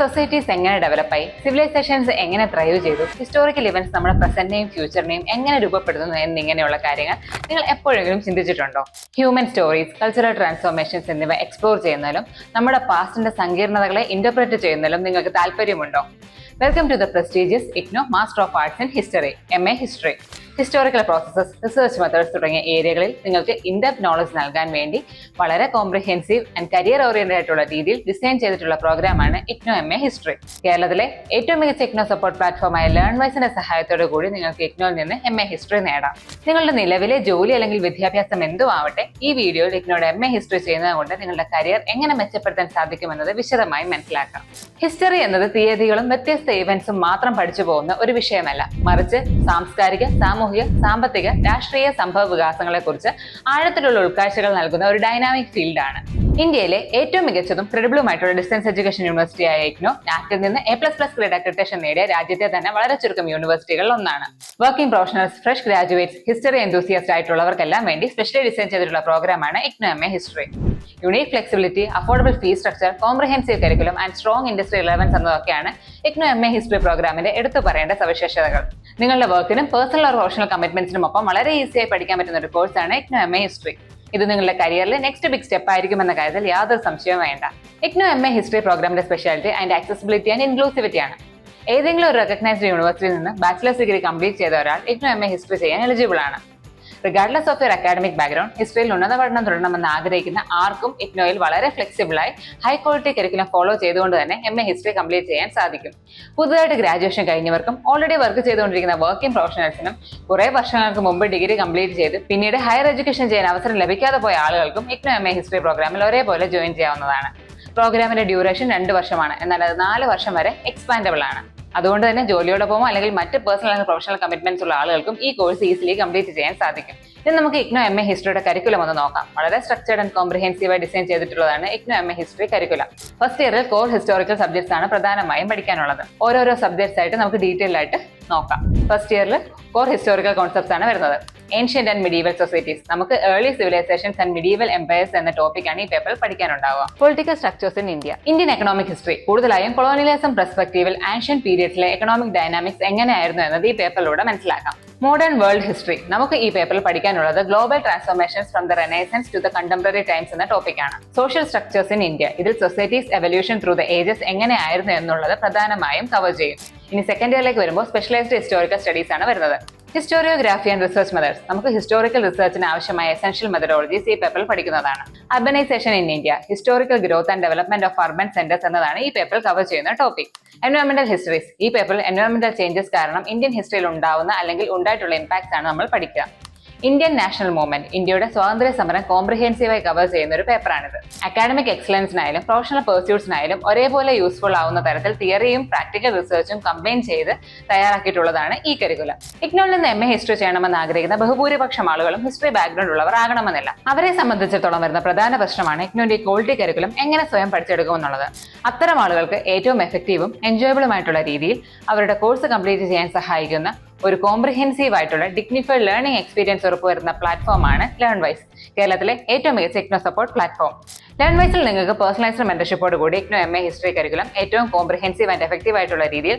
Societies എങ്ങനെ ഡെവലപ്പായി civilisations എങ്ങനെ ത്രൈവ് ചെയ്തു? ഹിസ്റ്റോറിക്കൽ ഇവന്റ്സ് നമ്മുടെ പ്രസന്റിനെയും ഫ്യൂച്ചറിനെയും എങ്ങനെ രൂപപ്പെടുത്തുന്നു എന്നിങ്ങനെയുള്ള കാര്യങ്ങൾ നിങ്ങൾ എപ്പോഴെങ്കിലും ചിന്തിച്ചിട്ടുണ്ടോ? ഹ്യൂമൻ സ്റ്റോറീസ് കൾച്ചറൽ ട്രാൻസ്ഫോർമേഷൻസ് എന്നിവ എക്സ്പ്ലോർ ചെയ്യുന്നതിലും നമ്മുടെ പാസ്റ്റിന്റെ സങ്കീർണതകളെ ഇന്റർപ്രറ്റ് ചെയ്യുന്നതിലും നിങ്ങൾക്ക് താല്പര്യമുണ്ടോ? Welcome to the prestigious IGNOU master of arts in history M A history historical processes research methods തുടങ്ങിയ ഏരിയകളിൽ നിങ്ങൾക്ക് ഇൻഡെപ് നോളജ് നൽകാൻ വേണ്ടി വളരെ കോംപ്രിഹെൻസീവ് ആൻഡ് കരിയർ ഓറിയന്റഡ് ആയിട്ടുള്ള രീതിയിൽ ഡിസൈൻ ചെയ്തിട്ടുള്ള പ്രോഗ്രാമാണ് ഇഗ്നോ എം എ ഹിസ്റ്ററി കേരളത്തിലെ ഏറ്റവും മികച്ച ഇഗ്നോ സപ്പോർട്ട് പ്ലാറ്റ്ഫോമായ ലേൺ വൈസിന്റെ സഹായത്തോടു കൂടി നിങ്ങൾക്ക് ഇഗ്നോയിൽ നിന്ന് എം എ ഹിസ്റ്ററി നേടാം. നിങ്ങളുടെ നിലവിലെ ജോലി അല്ലെങ്കിൽ വിദ്യാഭ്യാസം എന്തോ ആവട്ടെ ഈ വീഡിയോയിൽ ഇഗ്നോയുടെ എം എ ഹിസ്റ്ററി ചെയ്യുന്നത് കൊണ്ട് നിങ്ങളുടെ കരിയർ എങ്ങനെ മെച്ചപ്പെടുത്താൻ സാധിക്കുമെന്നത് വിശദമായി മനസ്സിലാക്കാം. ഹിസ്റ്ററി എന്നത് തീയതികളും വ്യത്യസ്ത ഇവന്റ്സും മാത്രം പഠിച്ചു പോകുന്ന ഒരു വിഷയമല്ല. മറിച്ച് സാംസ്കാരിക സാമൂഹിക സാമ്പത്തിക രാഷ്ട്രീയ സംഭവ വികാസങ്ങളെ കുറിച്ച് ആഴത്തിലുള്ള ഉൾക്കാഴ്ചകൾ നൽകുന്ന ഒരു ഡൈനാമിക് ഫീൽഡാണ് ഇന്ത്യയിലെ ഏറ്റവും മികച്ചതും ക്രെഡിബിളുമായിട്ടുള്ള ഡിസ്റ്റൻസ് എഡ്യൂക്കേഷൻ യൂണിവേഴ്സിറ്റി ആയ ഇഗ്നോ നാക്കിൽ നിന്ന് A plus plus grade accreditation നേടിയ രാജ്യത്തെ തന്നെ വളരെ ചുരുക്കം യൂണിവേഴ്സിറ്റികളിൽ ഒന്നാണ്. Working professionals fresh graduates history enthusiast ആയിട്ടുള്ളവർക്കെല്ലാം വേണ്ടി സ്പെഷ്യലി ഡിസൈൻ ചെയ്തിട്ടുള്ള പ്രോഗ്രാമാണ് IGNOU M A history unique flexibility affordable fee structure comprehensive curriculum and strong industry relevance എന്നതൊക്കെയാണ് IGNOU M A history പ്രോഗ്രാമിന്റെ എടുത്തു പറയേണ്ട സവിശേഷതകൾ. നിങ്ങളുടെ വർക്കിനും പേഴ്സണൽ ഓർ പ്രൊഫഷണൽ കമ്മിറ്റ്മെന്റ്സിനും ഒപ്പം വളരെ ഈസിയായി പഠിക്കാൻ പറ്റുന്ന ഒരു കോഴ്സാണ് ഇഗ്നോ എം എ ഹിസ്റ്ററി ഇത് നിങ്ങളുടെ കരിയറിലെ നെക്സ്റ്റ് ബിഗ് സ്റ്റെപ്പ് ആയിരിക്കും എന്ന കാര്യത്തിൽ യാതൊരു സംശയവും വേണ്ട. ഇഗ്നോ എം എ ഹിസ്റ്ററി പ്രോഗ്രാമിന്റെ speciality and accessibility and inclusivity ആണ്. ഏതെങ്കിലും ഒരു റെക്കഗ്നൈസ്ഡ് യൂണിവേഴ്സിറ്റിയിൽ നിന്ന് ബാച്ചിലേഴ്സ് ഡിഗ്രി കംപ്ലീറ്റ് ചെയ്ത ഒരാൾ ഇഗ്നോ എം എ ഹിസ്റ്ററി ചെയ്യാൻ എലിജിബിൾ ആണ്. Regardless of your academic background ഹിസ്റ്ററിയിൽ ഉന്നത പഠനം തുടരണമെന്ന് ആഗ്രഹിക്കുന്ന ആർക്കും ഇഗ്നോയിൽ വളരെ ഫ്ലെക്സിബിളായി ഹൈ ക്വാളിറ്റി കരിക്കുലം ഫോളോ ചെയ്തുകൊണ്ട് തന്നെ എം എ ഹിസ്റ്ററി കംപ്ലീറ്റ് ചെയ്യാൻ സാധിക്കും. പുതുതായിട്ട് ഗ്രാജുവേഷൻ കഴിഞ്ഞവർക്കും ഓൾറെഡി വർക്ക് ചെയ്തുകൊണ്ടിരിക്കുന്ന വർക്കിംഗ് പ്രൊഫഷണൽസിനും കുറെ വർഷങ്ങൾക്ക് മുമ്പ് ഡിഗ്രി കംപ്ലീറ്റ് ചെയ്ത് പിന്നീട് ഹയർ എഡ്യൂക്കേഷൻ ചെയ്യാൻ അവസരം ലഭിക്കാതെ പോയ ആളുകൾക്കും ഇഗ്നോ എം എ ഹിസ്റ്ററി പ്രോഗ്രാമിൽ ഒരേപോലെ ജോയിൻ ചെയ്യാവുന്നതാണ്. പ്രോഗ്രാമിന്റെ ഡ്യൂറേഷൻ രണ്ട് വർഷമാണ്. എന്നാൽ അത് നാല് വർഷം വരെ എക്സ്പാൻഡബിൾ ആണ്. അതുകൊണ്ട് തന്നെ ജോലിയോടൊപ്പമോ അല്ലെങ്കിൽ മറ്റ് പേഴ്സണൽ അല്ലെങ്കിൽ പ്രൊഫഷണൽ കമ്മിറ്റ്മെന്റ്സ് ഉള്ള ആളുകൾക്കും ഈ കോഴ്സ് ഈസിലി കംപ്ലീറ്റ് ചെയ്യാൻ സാധിക്കും. ഇനി നമുക്ക് ഇഗ്നോ എം എ ഹിസ്റ്ററിയുടെ കരിക്കുലം ഒന്ന് നോക്കാം. വളരെ സ്ട്രക്ചർഡ് ആൻഡ് കോംപ്രിഹെൻസീവായി ഡിസൈൻ ചെയ്തിട്ടുള്ളതാണ് IGNOU M A history curriculum first ഇയറിൽ കോർ ഹിസ്റ്റോറിക്കൽ സബ്ജക്ട്സ് ആണ് പ്രധാനമായും പഠിക്കാനുള്ളത്. ഓരോരോ സബ്ജക്ട്സ് ആയിട്ട് നമുക്ക് ഡീറ്റെയിൽ ആയിട്ട് നോക്കാം. ഫസ്റ്റ് ഇയറിൽ കോർ ഹിസ്റ്റോറിക്കൽ കോൺസെപ്റ്റ്സ് ആണ് വരുന്നത്. ഏൻഷ്യന്റ് ആൻഡ് മിഡീവൽ സൊസൈറ്റീസ് നമുക്ക് early civilisations and medieval empires എന്ന ടോപ്പിക്കാണ് ഈ പേപ്പറിൽ പഠിക്കാനുണ്ടാവുക. Political structures in India Indian economic history കൂടുതലായും കൊളോണിയലിസം പെർസ്പെക്ടീവിൽ ആൻഷ്യൻ പീരിയഡ്സിലെ എക്കണോമിക് ഡൈനാമിക്സ് എങ്ങനെയായിരുന്നു എന്നത് ഈ പേപ്പറിലൂടെ മനസ്സിലാക്കാം. മോഡേൺ വേൾഡ് ഹിസ്റ്ററി നമുക്ക് ഈ പേപ്പറിൽ പഠിക്കാനുള്ളത് global transformations from the renaissance to the contemporary times എന്ന ടോപ്പിക്കാണ് സോഷ്യൽ സ്ട്രക്ചേഴ്സ് ഇൻ ഇന്ത്യ ഇതിൽ societies evolution through the ages എങ്ങനെയായിരുന്നു എന്നുള്ളത് പ്രധാനമായും കവർ ചെയ്യും. ഇനി സെക്കൻഡ് ഇയറിലേക്ക് വരുമ്പോൾ സ്പെഷ്യലൈസ്ഡ് ഹിസ്റ്റോറിക്കൽ സ്റ്റഡീസ് ആണ് വരുന്നത്. ഹിസ്റ്റോറിയോഗ്രാഫി ആൻഡ് റിസർച്ച് മെത്തേഡ്സ് നമുക്ക് ഹിസ്റ്റോറിക്കൽ റിസർച്ചിന് ആവശ്യമായ എസെൻഷ്യൽ മെത്തഡോളജീസ് ഈ പേപ്പറിൽ പഠിക്കുന്നതാണ്. Urbanisation in India historical growth and development of urban centres എന്നതാണ് ഈ പേപ്പറിൽ കവർ ചെയ്യുന്ന ടോപ്പിക് എൻവയോൺമെന്റൽ ഹിസ്റ്ററീസ് ഈ പേപ്പറിൽ എൻവയോൺമെന്റൽ ചേഞ്ചസ് കാരണം ഇന്ത്യൻ ഹിസ്റ്ററിയിൽ ഉണ്ടാവുന്ന അല്ലെങ്കിൽ ഉണ്ടായിട്ടുള്ള ഇമ്പാക്ട്സ് ആണ് നമ്മൾ പഠിക്കുക. ഇന്ത്യൻ നാഷണൽ മൂവ്മെന്റ് ഇന്ത്യയുടെ സ്വാതന്ത്ര്യ സമരം കോംപ്രിഹെൻസീവായി കവർ ചെയ്യുന്ന ഒരു പേപ്പറാണിത് അക്കാഡമിക് എക്സലൻസിനായാലും പ്രൊഫഷണൽ പെർസ്യൂട്ട്സിനായാലും ഒരേപോലെ യൂസ്ഫുൾ ആവുന്ന തരത്തിൽ തിയറിയും പ്രാക്ടിക്കൽ റിസർച്ചും കമ്പൈൻ ചെയ്ത് തയ്യാറാക്കിയിട്ടുള്ളതാണ് ഈ കരിക്കുലം ഇഗ്നോയിൽ നിന്ന് എം എ ഹിസ്റ്ററി ചെയ്യണമെന്ന് ആഗ്രഹിക്കുന്ന ബഹുഭൂരിപക്ഷം ആളുകളും ഹിസ്റ്ററി ബാക്ക്ഗ്രൗണ്ട് ഉള്ളവർ ആകണമെന്നില്ല. അവരെ സംബന്ധിച്ചിടത്തോളം വരുന്ന പ്രധാന പ്രശ്നമാണ് ഇഗ്നോന്റെ ക്വാളിറ്റി കരിക്കുലം എങ്ങനെ സ്വയം പഠിച്ചെടുക്കുമെന്നുള്ളത് അത്തരം ആളുകൾക്ക് ഏറ്റവും എഫക്റ്റീവും എൻജോയബിളുമായിട്ടുള്ള രീതിയിൽ അവരുടെ കോഴ്സ് കംപ്ലീറ്റ് ചെയ്യാൻ സഹായിക്കുന്ന ഒരു കോംപ്രിഹെൻസീവ് ആയിട്ടുള്ള ഡിഗ്നിഫൈഡ് ലേണിംഗ് എക്സ്പീരിയൻസ് ഉറപ്പുവരുന്ന പ്ലാറ്റ്ഫോമാണ് ലേൺ വൈസ് കേരളത്തിലെ ഏറ്റവും മികച്ച ടെക്നോ സപ്പോർട്ട് പ്ലാറ്റ്ഫോം ലേൺ വൈസിൽ നിങ്ങൾക്ക് പേഴ്സണലൈസ്ഡ് മെന്റർഷിപ്പോട് കൂടി IGNOU M A history curriculum ഏറ്റവും കോംപ്രിഹെൻസീവ് ആൻഡ് എഫക്റ്റീവ് ആയിട്ടുള്ള രീതിയിൽ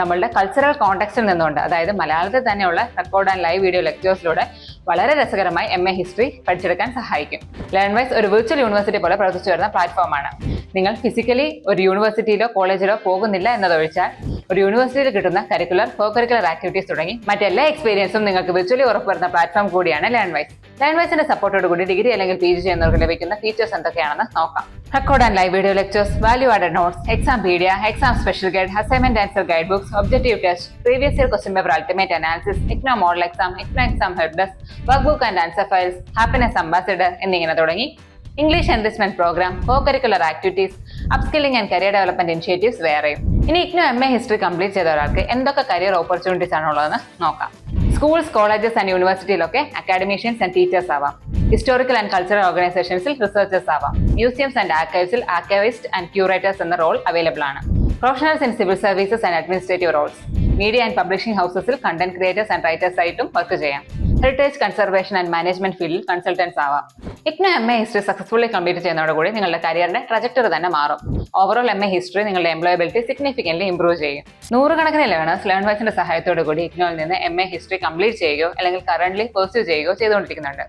നമ്മളുടെ കൾച്ചറൽ കോൺടാക്സിൽ നിന്നുകൊണ്ട് അതായത് മലയാളത്തിൽ തന്നെയുള്ള റെക്കോർഡ് ആൻഡ് ലൈവ് വീഡിയോ ലെക്ചേഴ്സിലൂടെ വളരെ രസകരമായി എം എ ഹിസ്റ്ററി പഠിച്ചെടുക്കാൻ സഹായിക്കും. ലേൺ വൈസ് ഒരു വിർച്വൽ യൂണിവേഴ്സിറ്റി പോലെ പ്രവർത്തിച്ചു വരുന്ന പ്ലാറ്റ്ഫോമാണ് നിങ്ങൾ ഫിസിക്കലി ഒരു യൂണിവേഴ്സിറ്റിയിലോ കോളേജിലോ പോകുന്നില്ല എന്നതൊഴിച്ചാൽ ഒരു യൂണിവേഴ്സിറ്റിയിൽ കിട്ടുന്ന കരിക്കുലർ കോ കരിക്കുലർ ആക്ടിവിറ്റീസ് തുടങ്ങി മറ്റെല്ലാ എക്സ്പീരിയൻസും നിങ്ങൾക്ക് വിർച്വലി ഉറപ്പുവരുന്ന പ്ലാറ്റ്ഫോം കൂടിയാണ് ലേൺ വൈസ് ലേൺ വൈസിന്റെ സപ്പോർട്ടോട് കൂടി ഡിഗ്രി അല്ലെങ്കിൽ പി ജി ചെയ്യുന്നവർക്ക് ലഭിക്കുന്ന ഫീച്ചേഴ്സ് എന്തൊക്കെയാണെന്ന് നോക്കാം. Record and live video lectures value added notes exampedia exam special guide assignment answer guide books objective test previous year question paper ultimate analysis IGNOU model exam IGNOU exam help desk workbook and answer files happiness ambassador എന്നിങ്ങനെ തുടങ്ങി. English enrichment programme co curricular activities upskilling and career development initiatives വേറെയും. ഇനി IGNOU M A history complete ചെയ്ത ഒരാൾക്ക് എന്തൊക്കെ career opportunities ആണുള്ളതെന്ന് നോക്കാം. Schools colleges and യൂണിവേഴ്സിറ്റിയിലൊക്കെ അക്കാഡമീഷ്യൻസ് ആൻഡ് ടീച്ചേഴ്സ് ആവാം. ഹിസ്റ്റോറിക്കൽ ആൻഡ് കൾച്ചറൽ ഓർഗനൈസേഷൻസിൽ റിസർച്ചേഴ്സ് ആവാം. മ്യൂസിയംസ് ആൻഡ് ആർക്കൈവ്സിൽ ആർക്കൈവിസ്റ്റ് ആൻഡ് ക്യൂറേറ്റേഴ്സ് എന്ന റോൾ അവൈലബിൾ ആണ്. Professionals in civil services and administrative roles media and publishing ഹൗസസിൽ content creators and writers ആയിട്ടും work ചെയ്യാം. Heritage conservation and management ഫീൽഡിൽ consultants ആവാം. IGNOU M A history successfully complete ചെയ്യുന്നതോടുകൂടി നിങ്ങളുടെ കരിയറിന്റെ trajectory തന്നെ മാറും. ഓവറോൾ എം എ ഹിസ്റ്ററി നിങ്ങളുടെ employability significantly improve ചെയ്യും. നൂറുകണക്കിന് ലേണേഴ്സ് ലേൺ വൈസിന്റെ സഹായത്തോടു കൂടി ഇഗ്നോയിൽ നിന്ന് എം എ ഹിസ്റ്ററി കംപ്ലീറ്റ് ചെയ്യുകയോ അല്ലെങ്കിൽ കറന്റ് പെർസ്യൂ ചെയ്യുകയോ ചെയ്തുകൊണ്ടിരിക്കുന്നുണ്ട്.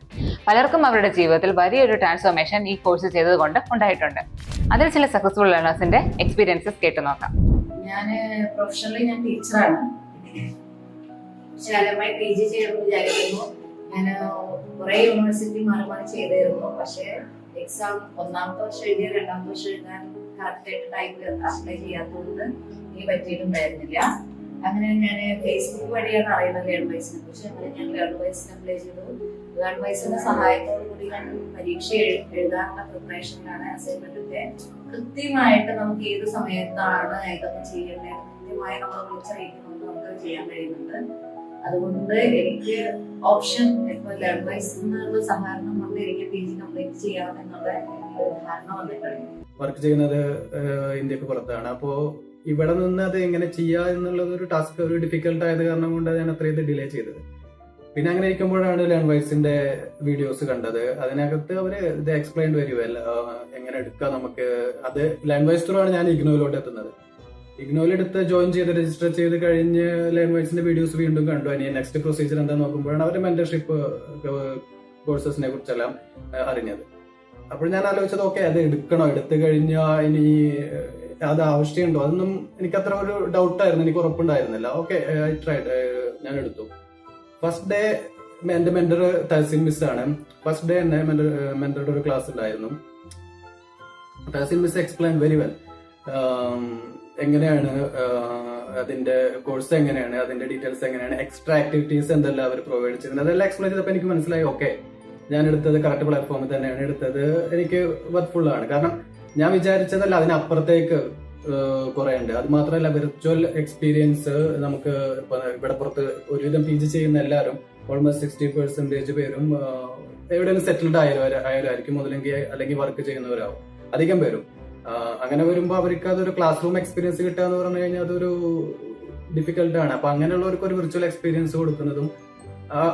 പലർക്കും അവരുടെ ജീവിതത്തിൽ വലിയൊരു ട്രാൻസ്ഫോർമേഷൻ ഈ കോഴ്സ് ചെയ്തതുകൊണ്ട് ഉണ്ടായിട്ടുണ്ട്. അതിൽ ചില സക്സസ്ഫുൾ ലേണേഴ്സിന്റെ എക്സ്പീരിയൻസസ് കേട്ടു നോക്കാം. ഞാൻ പ്രൊഫഷണലി ഞാൻ ടീച്ചറാണ് ശാലമായി പി ജി ചെയ്യണമെന്ന് വിചാരിക്കുന്നു. ഞാൻ കുറെ യൂണിവേഴ്സിറ്റി മാറി മാറി ചെയ്തിരുന്നു പക്ഷേ എക്സാം ഒന്നാമത്തെ വർഷം എഴുതിയ രണ്ടാമത്തെ വർഷം എഴുതാൻ കറക്റ്റ് ആയിട്ട് ടൈമിൽ അപ്ലൈ ചെയ്യാത്തതുകൊണ്ട് എനിക്ക് പറ്റിയിട്ടുണ്ടായിരുന്നില്ല. അങ്ങനെ ഞാൻ ഫേസ്ബുക്ക് വഴിയാണ് അറിയുന്നത് ലേൺ വൈസിനെ കുറിച്ച്. അങ്ങനെ ഞാൻ ലേൺ വൈസിന് അപ്ലൈ ചെയ്തു. ലേൺ വൈസിന്റെ സഹായത്തോടു കൂടി ഞാൻ പരീക്ഷ എഴു- എഴുതാനുള്ള പ്രിപ്പറേഷനിലാണ് അസൈൻമെന്റിന്റെ കൃത്യമായിട്ട് നമുക്ക് ഏത് സമയത്താണ് ഇതൊക്കെ ചെയ്യേണ്ടത്? കൃത്യമായി നമ്മൾ വിളിച്ചറിയിക്കുന്നുണ്ട് നമുക്ക് ചെയ്യാൻ കഴിയുന്നുണ്ട്. അതുകൊണ്ട് എനിക്ക് ഓപ്ഷൻ ഇപ്പൊ ലേൺ എന്നുള്ള സഹകരണം കൊണ്ട് എനിക്ക് പി ജി കംപ്ലീറ്റ് ചെയ്യാം എന്നുള്ള ധാരണ വന്നിട്ടുണ്ട്. വർക്ക് ചെയ്യുന്നത് ഇന്ത്യയ്ക്ക് പുറത്താണ്. അപ്പോ ഇവിടെ നിന്ന് അത് എങ്ങനെ ചെയ്യുക എന്നുള്ളത് ഒരു ടാസ്ക് ഒരു ഡിഫിക്കൽട്ട് ആയത് കാരണം കൊണ്ട് ഞാൻ അത്രയും ഡിലേ ചെയ്തത്. പിന്നെ അങ്ങനെ ഇരിക്കുമ്പോഴാണ് ലേൺ വൈസിന്റെ വീഡിയോസ് കണ്ടത്. അതിനകത്ത് അവർ ഇത് എക്സ്പ്ലെയിൻ വരുമല്ലോ എങ്ങനെ എടുക്കാം നമുക്ക്? അത് ലേൺ വൈസ് ത്രൂ ആണ് ഞാൻ ഇഗ്നോയിലോട്ട് എത്തുന്നത്. ഇഗ്നോയിൽ എടുത്ത് ജോയിൻ ചെയ്ത് രജിസ്റ്റർ ചെയ്ത് കഴിഞ്ഞ് വൈസിന്റെ വീഡിയോസ് വീണ്ടും കണ്ടു. ഇനി നെക്സ്റ്റ് പ്രൊസീജിയർ എന്താ നോക്കുമ്പോഴാണ് അവർ മെന്റർഷിപ്പ് കോഴ്സസിനെ കുറിച്ചെല്ലാം അറിഞ്ഞത്. അപ്പോൾ ഞാൻ ആലോചിച്ചത് ഓക്കെ അത് എടുക്കണോ? എടുത്തു കഴിഞ്ഞാൽ ഇനി അത് ആവശ്യമുണ്ടോ? അതൊന്നും എനിക്ക് അത്ര ഒരു ഡൗട്ട് ആയിരുന്നു. എനിക്ക് ഉറപ്പുണ്ടായിരുന്നില്ല. ഓക്കെ ഐ ട്രൈഡ് ഞാൻ എടുത്തു. ഫസ്റ്റ് ഡേ എന്റെ മെന്റർ തഹസിൻ മിസ് ആണ്. ഫസ്റ്റ് ഡേ എന്നെ മെന്ററുടെ ഒരു ക്ലാസ് ഉണ്ടായിരുന്നു. Tahsin miss explain very well എങ്ങനെയാണ് അതിന്റെ കോഴ്സ് എങ്ങനെയാണ് അതിന്റെ ഡീറ്റെയിൽസ് എങ്ങനെയാണ് എക്സ്ട്രാ ആക്ടിവിറ്റീസ് എന്തെല്ലാം അവർ പ്രൊവൈഡ് ചെയ്യുന്നത്? അതെല്ലാം എക്സ്പ്ലെയിൻ ചെയ്തപ്പോൾ എനിക്ക് മനസ്സിലായി ഓക്കെ ഞാൻ എടുത്തത് കറക്റ്റ് പ്ലാറ്റ്ഫോമിൽ തന്നെയാണ് എടുത്തത്. എനിക്ക് വർക്ക്ഫുൾ ആണ്. കാരണം ഞാൻ വിചാരിച്ചതല്ല അതിനപ്പുറത്തേക്ക് കുറെ ഉണ്ട് അത് മാത്രമല്ല വിർച്വൽ എക്സ്പീരിയൻസ് നമുക്ക് ഇവിടെ പുറത്ത് ഒരുവിധം പി ജി ചെയ്യുന്ന എല്ലാവരും ഓൾമോസ്റ്റ് സിക്സ്റ്റി പെർസെന്റേജ് പേരും എവിടെയെങ്കിലും സെറ്റിൽഡ് ആയാലും ആയവരായിരിക്കും മുതലെങ്കിൽ അല്ലെങ്കിൽ വർക്ക് ചെയ്യുന്നവരാവും. അധികം പേരും. അങ്ങനെ വരുമ്പോൾ അവർക്ക് അതൊരു ക്ലാസ് റൂം എക്സ്പീരിയൻസ് കിട്ടുക എന്ന് പറഞ്ഞു കഴിഞ്ഞാൽ അതൊരു ഡിഫിക്കൽട്ട് ആണ്. അപ്പൊ അങ്ങനെയുള്ളവർക്ക് ഒരു വിർച്വൽ എക്സ്പീരിയൻസ് കൊടുക്കുന്നതും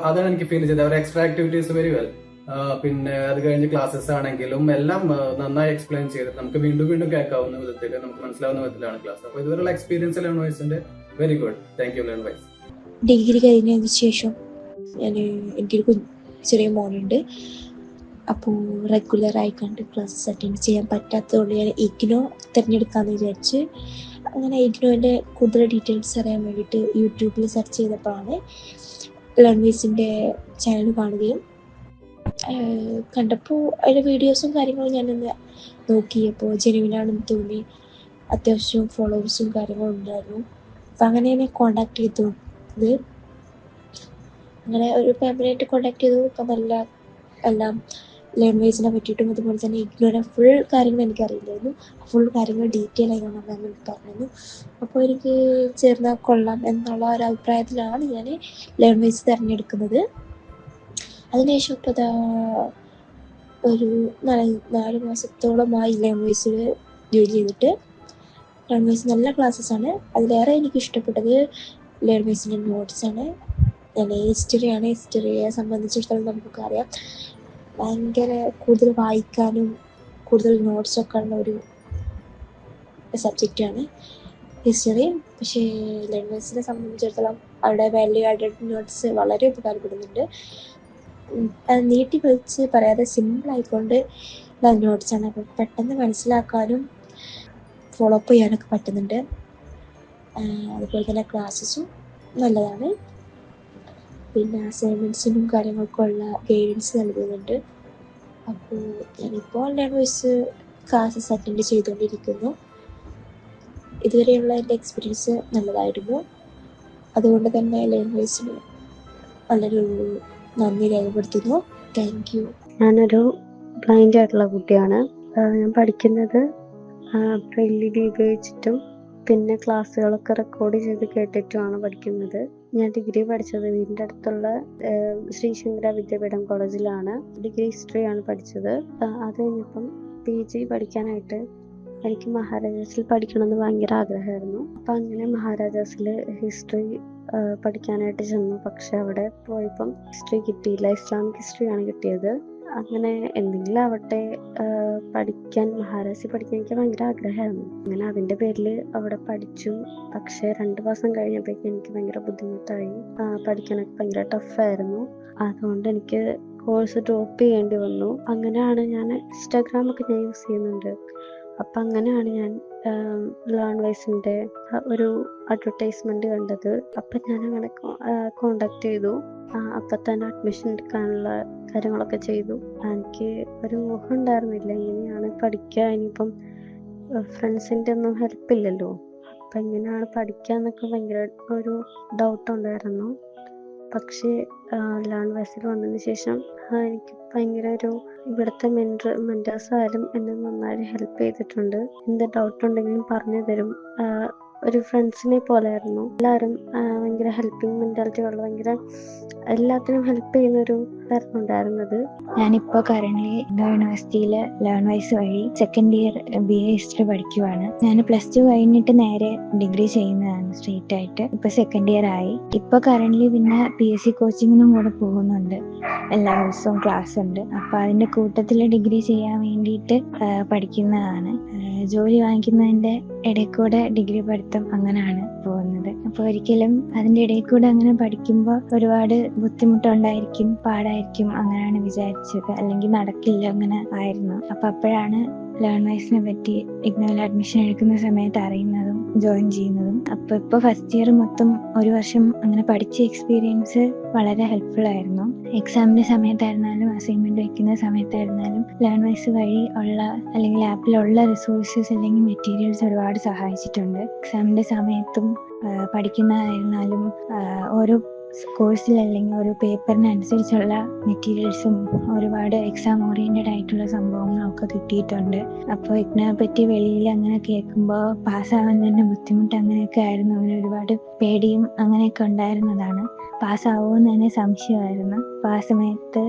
അതാണ് എനിക്ക് ഫീൽ ചെയ്തത്. അവർ എക്സ്ട്രാ ആക്ടിവിറ്റീസ് വെരി. വെൽ പിന്നെ അത് കഴിഞ്ഞ് ക്ലാസ്സസ് ആണെങ്കിലും എല്ലാം നന്നായി എക്സ്പ്ലെയിൻ ചെയ്തിട്ട് നമുക്ക് വീണ്ടും വീണ്ടും കേൾക്കാവുന്ന വിധത്തിൽ നമുക്ക് മനസ്സിലാവുന്ന വിധത്തിലാണ് ക്ലാസ് അപ്പോൾ ഇതുവരെയുള്ള എക്സ്പീരിയൻസ് ലേൺ വൈസിന്റെ very good thank you Learnwise degree കഴിഞ്ഞതിന് ശേഷം ഞാൻ എനിക്കൊരു ചെറിയ മോനുണ്ട്. അപ്പോൾ റെഗുലറായി കണ്ട് ക്ലാസ്സസ് അറ്റൻഡ് ചെയ്യാൻ പറ്റാത്തതുകൊണ്ട് ഞാൻ ഇഗ്നോ തിരഞ്ഞെടുക്കാമെന്ന് വിചാരിച്ച് അങ്ങനെ ഇഗ്നോന്റെ കൂടുതൽ ഡീറ്റെയിൽസ് അറിയാൻ വേണ്ടിയിട്ട് യൂട്യൂബിൽ സെർച്ച് ചെയ്തപ്പോഴാണ് ലേൺവേസിന്റെ ചാനൽ കാണുകയും കണ്ടപ്പോൾ അതിന്റെ വീഡിയോസും കാര്യങ്ങളും ഞാനൊന്ന് നോക്കിയപ്പോൾ ജെനുവിനാണെന്ന് തോന്നി. അത്യാവശ്യം ഫോളോവേഴ്സും കാര്യങ്ങളും ഉണ്ടായിരുന്നു. അപ്പം അങ്ങനെ എന്നെ കോണ്ടാക്ട് ചെയ്തത് അങ്ങനെ ഒരു ഫാമിലിയായിട്ട് കോണ്ടാക്ട് ചെയ്തു. അപ്പം നല്ല എല്ലാം ലാംഗ്വേജിനെ പറ്റിയിട്ടും അതുപോലെ തന്നെ ഇഗ്നോയുടെ ഫുൾ കാര്യങ്ങൾ എനിക്കറിയില്ലായിരുന്നു. ഫുൾ കാര്യങ്ങൾ ഡീറ്റെയിൽ ആയിട്ടാണ് മാം എനിക്ക് പറഞ്ഞിരുന്നു അപ്പോൾ എനിക്ക് ചേർന്നാൽ കൊള്ളാം എന്നുള്ള ഒരു അഭിപ്രായത്തിലാണ് ഞാൻ ലാംഗ്വേജ് തിരഞ്ഞെടുക്കുന്നത്. അതിനുശേഷം ഇപ്പോൾ അതാ ഒരു നാല് നാല് മാസത്തോളമായി ലാംഗ്വേജിൽ ജോലി ചെയ്തിട്ട് ലാംഗ്വേജ് നല്ല ക്ലാസ്സസ് ആണ്. അതിലേറെ എനിക്ക് ഇഷ്ടപ്പെട്ടത് ലാംഗ്വേജിന്റെ നോട്ട്സ് ആണ്. ഞാൻ ഹിസ്റ്ററിയാണ് ഹിസ്റ്ററിയെ സംബന്ധിച്ചിടത്തോളം നമുക്കൊക്കെ അറിയാം ഭയങ്കര കൂടുതൽ വായിക്കാനും കൂടുതൽ നോട്ട്സ് ഒക്കെ ഉള്ള ഒരു സബ്ജക്റ്റാണ് ഹിസ്റ്ററി പക്ഷേ ലേണേഴ്സിനെ സംബന്ധിച്ചിടത്തോളം അവിടെ വാല്യൂ ആഡഡ് നോട്ട്സ് വളരെ ഉപകാരപ്പെടുന്നുണ്ട്. നീട്ടി വലിച്ച് പറയാതെ സിമ്പിൾ ആയിക്കൊണ്ട് നോട്ട്സാണ് അപ്പം പെട്ടെന്ന് മനസ്സിലാക്കാനും ഫോളോ അപ്പ് ചെയ്യാനൊക്കെ പറ്റുന്നുണ്ട്. അതുപോലെ തന്നെ ക്ലാസ്സസും നല്ലതാണ്. പിന്നെ അസൈൻമെന്റ്സിനും കാര്യങ്ങൾക്കും ഉള്ള ഗൈഡൻസ് നൽകുന്നുണ്ട്. അപ്പോൾ ഞാനിപ്പോൾ ഓൺലൈൻ വോയിസ് ക്ലാസ്സസ് അറ്റൻഡ് ചെയ്തുകൊണ്ടിരിക്കുന്നു. ഇതുവരെയുള്ള എന്റെ എക്സ്പീരിയൻസ് നല്ലതായിരുന്നു. അതുകൊണ്ട് തന്നെ ലൈൻ വോയിസിന് വളരെ നന്ദി രേഖപ്പെടുത്തുന്നു. താങ്ക് യു ഞാനൊരു ബ്ലൈൻഡ് ആയിട്ടുള്ള കുട്ടിയാണ്. ഞാൻ പഠിക്കുന്നത് ബ്രെയിലി ഡി ഉപയോഗിച്ചിട്ടും പിന്നെ ക്ലാസ്സുകളൊക്കെ റെക്കോർഡ് ചെയ്ത് കേട്ടിട്ടുമാണ് പഠിക്കുന്നത്. ഞാൻ ഡിഗ്രി പഠിച്ചത് വീടിന്റെ അടുത്തുള്ള ശ്രീ ശങ്കര വിദ്യാപീഠം കോളേജിലാണ്. ഡിഗ്രി ഹിസ്റ്ററിയാണ് പഠിച്ചത്. ആ, അത് കഴിഞ്ഞപ്പം പി ജി പഠിക്കാനായിട്ട് എനിക്ക് മഹാരാജാസിൽ പഠിക്കണമെന്ന് ഭയങ്കര ആഗ്രഹമായിരുന്നു. അപ്പം അങ്ങനെ മഹാരാജാസിൽ ഹിസ്റ്ററി പഠിക്കാനായിട്ട് ചെന്നു. പക്ഷെ അവിടെ പോയപ്പം ഹിസ്റ്ററി കിട്ടിയില്ല. ഇസ്ലാമിക് ഹിസ്റ്ററിയാണ് കിട്ടിയത്. അങ്ങനെ എന്തെങ്കിലും ആവട്ടെ പഠിക്കാൻ മഹാരാജി പഠിക്കാൻ എനിക്ക് ഭയങ്കര ആഗ്രഹമായിരുന്നു. അങ്ങനെ അതിന്റെ പേരിൽ അവിടെ പഠിച്ചു. പക്ഷെ രണ്ട് മാസം കഴിഞ്ഞപ്പോഴേക്കും എനിക്ക് ഭയങ്കര ബുദ്ധിമുട്ടായി. പഠിക്കാനൊക്കെ ഭയങ്കര ടഫായിരുന്നു അതുകൊണ്ട് എനിക്ക് കോഴ്സ് ഡ്രോപ്പ് ചെയ്യേണ്ടി വന്നു. അങ്ങനെയാണ് ഞാൻ ഇൻസ്റ്റാഗ്രാം ഒക്കെ ഞാൻ യൂസ് ചെയ്യുന്നുണ്ട്. അപ്പം അങ്ങനെയാണ് ഞാൻ ലേൺ വൈസിന്റെ ഒരു അഡ്വർടൈസ്മെന്റ് കണ്ടത്. അപ്പം ഞാൻ അങ്ങനെ കോണ്ടാക്ട് ചെയ്തു. അപ്പം തന്നെ അഡ്മിഷൻ എടുക്കാനുള്ള കാര്യങ്ങളൊക്കെ ചെയ്തു. എനിക്ക് ഒരു മോഹം ഉണ്ടായിരുന്നില്ല. ഇങ്ങനെയാണ് പഠിക്കുക. ഇനിയിപ്പം ഫ്രണ്ട്സിന്റെ ഒന്നും ഹെൽപ്പ് ഇല്ലല്ലോ. അപ്പം എങ്ങനെയാണ് പഠിക്കുക എന്നൊക്കെ ഭയങ്കര ഒരു ഡൗട്ട് ഉണ്ടായിരുന്നു. പക്ഷേ ലേൺ വയസ്സിൽ വന്നതിന് ശേഷം എനിക്ക് ഭയങ്കര ഒരു ഇവിടുത്തെ മെന്റർ മെന്റേഴ്സ് ആയാലും എന്നെ നന്നായി ഹെൽപ്പ് ചെയ്തിട്ടുണ്ട്. എന്ത് ഡൗട്ട് ഉണ്ടെങ്കിലും പറഞ്ഞു തരും. ഒരു ഫ്രണ്ട്സിനെ പോലെയായിരുന്നു എല്ലാവരും ഭയങ്കര ഹെൽപ്പിംഗ് മെന്റാലിറ്റി ഉള്ള ഭയങ്കര എല്ലാത്തിനും ഹെൽപ്പ് ചെയ്യുന്ന ഒരു ഇതായിരുന്നു ഉണ്ടായിരുന്നത്? ഞാനിപ്പോ കറന്റ് യൂണിവേഴ്സിറ്റിയിൽ ലേൺ വൈസ് വഴി second year B A history പഠിക്കുവാണ്. ഞാൻ പ്ലസ് ടു കഴിഞ്ഞിട്ട് നേരെ ഡിഗ്രി ചെയ്യുന്നതാണ് സ്ട്രീറ്റ് ആയിട്ട്. ഇപ്പൊ സെക്കൻഡ് ഇയർ ആയി. ഇപ്പൊ കറന്റ് പിന്നെ പി എസ് സി കോച്ചിങ്ങിനും കൂടെ പോകുന്നുണ്ട്. എല്ലാ ദിവസവും ക്ലാസ് ഉണ്ട്. അപ്പൊ അതിന്റെ കൂട്ടത്തിൽ ഡിഗ്രി ചെയ്യാൻ വേണ്ടിയിട്ട് പഠിക്കുന്നതാണ്. ജോലി വാങ്ങിക്കുന്നതിന്റെ ഇടയിൽ കൂടെ ഡിഗ്രി പഠിത്തം അങ്ങനെയാണ് പോകുന്നത്. അപ്പൊ ഒരിക്കലും അതിന്റെ ഇടയിൽ കൂടെ അങ്ങനെ പഠിക്കുമ്പോൾ ഒരുപാട് ബുദ്ധിമുട്ടുണ്ടായിരിക്കും പാടായിരിക്കും അങ്ങനെയാണ് വിചാരിച്ചത്. അല്ലെങ്കിൽ നടക്കില്ല അങ്ങനെ ആയിരുന്നു. അപ്പൊ അപ്പോഴാണ് ലേൺ പറ്റി ഇഗ്നോയിൽ അഡ്മിഷൻ എടുക്കുന്ന സമയത്ത് അറിയുന്നതും ജോയിൻ ചെയ്യുന്നതും. അപ്പൊ ഇപ്പൊ ഫസ്റ്റ് ഇയർ മൊത്തം ഒരു വർഷം അങ്ങനെ പഠിച്ച എക്സ്പീരിയൻസ് വളരെ ഹെൽപ്ഫുൾ ആയിരുന്നു. എക്സാമിന്റെ സമയത്തായിരുന്നാലും അസൈൻമെന്റ് വെക്കുന്ന സമയത്തായിരുന്നാലും ലേൺ വൈസ് വഴി ഉള്ള അല്ലെങ്കിൽ ആപ്പിലുള്ള റിസോഴ്സസ് അല്ലെങ്കിൽ മെറ്റീരിയൽസ് ഒരുപാട് സഹായിച്ചിട്ടുണ്ട്. എക്സാമിന്റെ സമയത്തും പഠിക്കുന്നതായിരുന്നാലും ഓരോ കോഴ്സിൽ അല്ലെങ്കിൽ ഒരു പേപ്പറിനനുസരിച്ചുള്ള മെറ്റീരിയൽസും ഒരുപാട് എക്സാം ഓറിയന്റഡ് ആയിട്ടുള്ള സംഭവങ്ങളൊക്കെ കിട്ടിയിട്ടുണ്ട്. അപ്പോൾ ഇതിനെ പറ്റി വെളിയിൽ അങ്ങനെ കേൾക്കുമ്പോൾ പാസ്സാവാൻ തന്നെ ബുദ്ധിമുട്ട് അങ്ങനെയൊക്കെ ആയിരുന്നു. അങ്ങനെ ഒരുപാട് പേടിയും അങ്ങനെയൊക്കെ ഉണ്ടായിരുന്നതാണ്. പാസ്സാവുമെന്ന് തന്നെ സംശയമായിരുന്നു. അപ്പോൾ ആ സമയത്ത്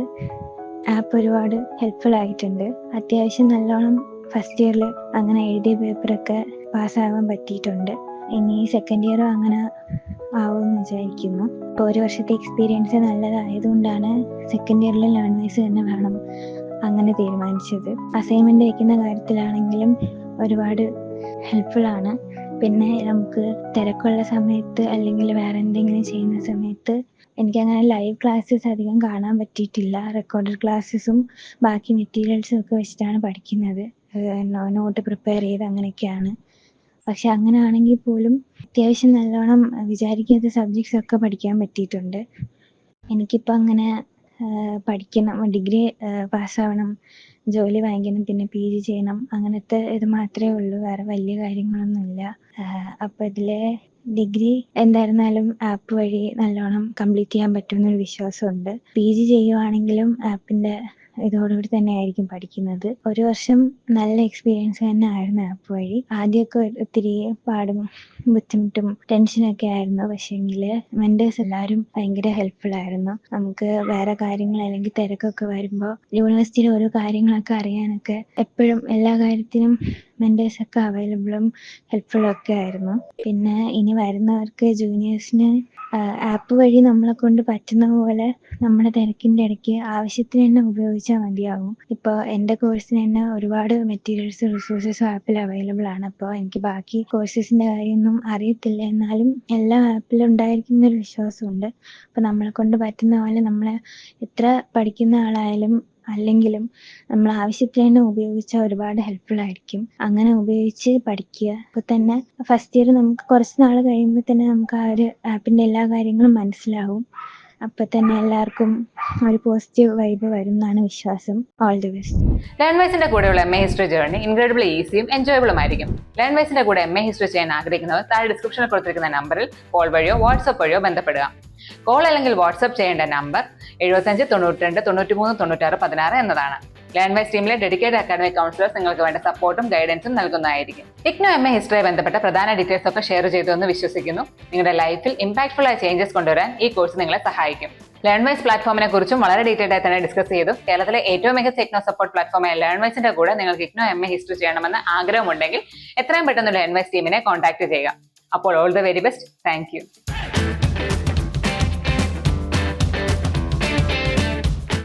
ആപ്പ് ഒരുപാട് ഹെൽപ്ഫുൾ ആയിട്ടുണ്ട്. അത്യാവശ്യം നല്ലോണം ഫസ്റ്റ് ഇയറിൽ അങ്ങനെ എഴുതിയ പേപ്പറൊക്കെ പാസ്സാവാൻ പറ്റിയിട്ടുണ്ട്. ഇനി സെക്കൻഡ് ഇയറും അങ്ങനെ ആവുമെന്ന് വിചാരിക്കുന്നു. ഇപ്പോൾ ഒരു വർഷത്തെ എക്സ്പീരിയൻസ് നല്ലതായതുകൊണ്ടാണ് സെക്കൻഡ് ഇയറിൽ വയസ്സ് തന്നെ വേണം അങ്ങനെ തീരുമാനിച്ചത്. അസൈൻമെന്റ് വയ്ക്കുന്ന കാര്യത്തിലാണെങ്കിലും ഒരുപാട് ഹെൽപ്ഫുൾ ആണ്. പിന്നെ നമുക്ക് തിരക്കുള്ള സമയത്ത് അല്ലെങ്കിൽ വേറെ എന്തെങ്കിലും ചെയ്യുന്ന സമയത്ത് എനിക്കങ്ങനെ ലൈവ് ക്ലാസ്സസ് അധികം കാണാൻ പറ്റിയിട്ടില്ല. റെക്കോർഡഡ് ക്ലാസ്സസും ബാക്കി മെറ്റീരിയൽസും ഒക്കെ വെച്ചിട്ടാണ് പഠിക്കുന്നത്. നോട്ട് പ്രിപ്പയർ ചെയ്ത് അങ്ങനെയൊക്കെയാണ്. പക്ഷെ അങ്ങനെ ആണെങ്കിൽ പോലും അത്യാവശ്യം നല്ലോണം വിചാരിക്കാത്ത സബ്ജക്ട്സ് ഒക്കെ പഠിക്കാൻ പറ്റിയിട്ടുണ്ട്. എനിക്കിപ്പോൾ അങ്ങനെ പഠിക്കണം ഡിഗ്രി പാസ്സാവണം ജോലി വാങ്ങിക്കണം പിന്നെ പി ജി ചെയ്യണം അങ്ങനത്തെ ഇത് മാത്രമേ ഉള്ളൂ. വേറെ വലിയ കാര്യങ്ങളൊന്നുമില്ല. അപ്പോൾ ഇതിലെ ഡിഗ്രി എന്തായിരുന്നാലും ആപ്പ് വഴി നല്ലോണം കംപ്ലീറ്റ് ചെയ്യാൻ പറ്റുമെന്നൊരു വിശ്വാസമുണ്ട്. പി ജി ചെയ്യുവാണെങ്കിലും ആപ്പിന്റെ ഇതോടുകൂടി തന്നെ ആയിരിക്കും പഠിക്കുന്നത്. ഒരു വർഷം നല്ല എക്സ്പീരിയൻസ് തന്നെ ആയിരുന്നു ആപ്പ് വഴി. ആദ്യമൊക്കെ ഒത്തിരി പാടും ബുദ്ധിമുട്ടും ടെൻഷനൊക്കെ ആയിരുന്നു. പക്ഷേങ്കിൽ മെന്റേഴ്സ് എല്ലാവരും ഭയങ്കര ഹെൽപ്ഫുൾ ആയിരുന്നു. നമുക്ക് വേറെ കാര്യങ്ങൾ അല്ലെങ്കിൽ തിരക്കൊക്കെ വരുമ്പോൾ യൂണിവേഴ്സിറ്റിയിലെ ഓരോ കാര്യങ്ങളൊക്കെ അറിയാനൊക്കെ എപ്പോഴും എല്ലാ കാര്യത്തിനും മെന്റേഴ്സ് ഒക്കെ അവൈലബിളും ഹെൽപ്ഫുള്ളും ഒക്കെ ആയിരുന്നു. പിന്നെ ഇനി വരുന്നവർക്ക് ജൂനിയേഴ്സിന് ആപ്പ് വഴി നമ്മളെ കൊണ്ട് പറ്റുന്ന പോലെ നമ്മുടെ തിരക്കിന്റെ ഇടയ്ക്ക് ആവശ്യത്തിന് തന്നെ ഉപയോഗിച്ചാൽ മതിയാവും. ഇപ്പോൾ എന്റെ കോഴ്സിന് തന്നെ ഒരുപാട് മെറ്റീരിയൽസ് റിസോഴ്സസ് ആപ്പിൽ അവൈലബിൾ ആണ്. അപ്പോൾ എനിക്ക് ബാക്കി കോഴ്സസിന്റെ കാര്യമൊന്നും അറിയത്തില്ല. എന്നാലും എല്ലാ ആപ്പിലും ഉണ്ടായിരിക്കും എന്നൊരു വിശ്വാസമുണ്ട്. അപ്പോൾ നമ്മളെ കൊണ്ട് പറ്റുന്ന പോലെ നമ്മൾ എത്ര പഠിക്കുന്ന ആളായാലും അല്ലെങ്കിലും നമ്മൾ ആവശ്യത്തിന് തന്നെ ഉപയോഗിച്ചാൽ ഒരുപാട് ഹെൽപ്ഫുൾ ആയിരിക്കും. അങ്ങനെ ഉപയോഗിച്ച് പഠിക്കുക. അപ്പൊ തന്നെ ഫസ്റ്റ് ഇയർ നമുക്ക് കുറച്ച് നാൾ കഴിയുമ്പോൾ തന്നെ നമുക്ക് ആ ഒരു ആപ്പിന്റെ എല്ലാ കാര്യങ്ങളും മനസ്സിലാവും. അപ്പൊ തന്നെ എല്ലാവർക്കും ഒരു പോസിറ്റീവ് വൈബ് വരും എന്നാണ് വിശ്വാസം ഓൾ ദി ബെസ്റ്റ് ലേൺ വൈസിന്റെ കൂടെയുള്ള M A history journey incredible ഈസിയും എൻജോയബിളും ആയിരിക്കും ലേൺ വൈസിന്റെ കൂടെ എം എ ഹിസ്റ്ററി ചെയ്യാൻ ആഗ്രഹിക്കുന്നവർ താഴെ ഡിസ്ക്രിപ്ഷനിൽ കൊടുത്തിരിക്കുന്ന നമ്പറിൽ കോൾ വഴിയോ വാട്സപ്പ് വഴിയോ ബന്ധപ്പെടുക. കോൾ അല്ലെങ്കിൽ വാട്സപ്പ് ചെയ്യേണ്ട നമ്പർ എഴുപത്തഞ്ച് തൊണ്ണൂറ്റി രണ്ട് തൊണ്ണൂറ്റി മൂന്ന് തൊണ്ണൂറ്റാറ് പതിനാറ് എന്നതാണ്. ലേൺ വൈസ് ടീമിലെ ഡെഡിക്കേറ്റഡ് അക്കാഡമിക് കൗൺസിലേഴ്സ് നിങ്ങൾക്ക് വേണ്ട സപ്പോർട്ടും ഗൈഡൻസും നൽകുന്നതായിരിക്കും. ടിക്നോ എം എ ഹിസ്റ്ററിയെ ബന്ധപ്പെട്ട പ്രധാന ഡീറ്റെയിൽസ് ഒക്കെ ഷെയർ ചെയ്തു എന്ന് വിശ്വസിക്കുന്നു. നിങ്ങളുടെ ലൈഫിൽ ഇമ്പാക്ട്ഫുൾ ആയ ചേഞ്ചസ് കൊണ്ടുവരാൻ ഈ കോഴ്സ് നിങ്ങളെ സഹായിക്കും. ലേൺ വൈസ് പ്ലാറ്റ്ഫോമിനെ കുറിച്ചും വളരെ ഡീറ്റെയിൽഡ് ആയി തന്നെ ഡിസ്കസ് ചെയ്തു. കേരളത്തിലെ ഏറ്റവും മികച്ച ടെക്നോ സപ്പോർട്ട് പ്ലാറ്റ്ഫോമായ ലേൺ വൈസിന്റെ കൂടെ നിങ്ങൾക്ക് ഇഗ്നോ എം എ ഹിസ്റ്ററി ചെയ്യണമെന്ന് ആഗ്രഹമുണ്ടെങ്കിൽ എത്രയും പെട്ടെന്ന് ലേൺ വൈസ് ടീമിനെ കോൺടാക്ട് ചെയ്യുക. അപ്പോൾ all the very best thank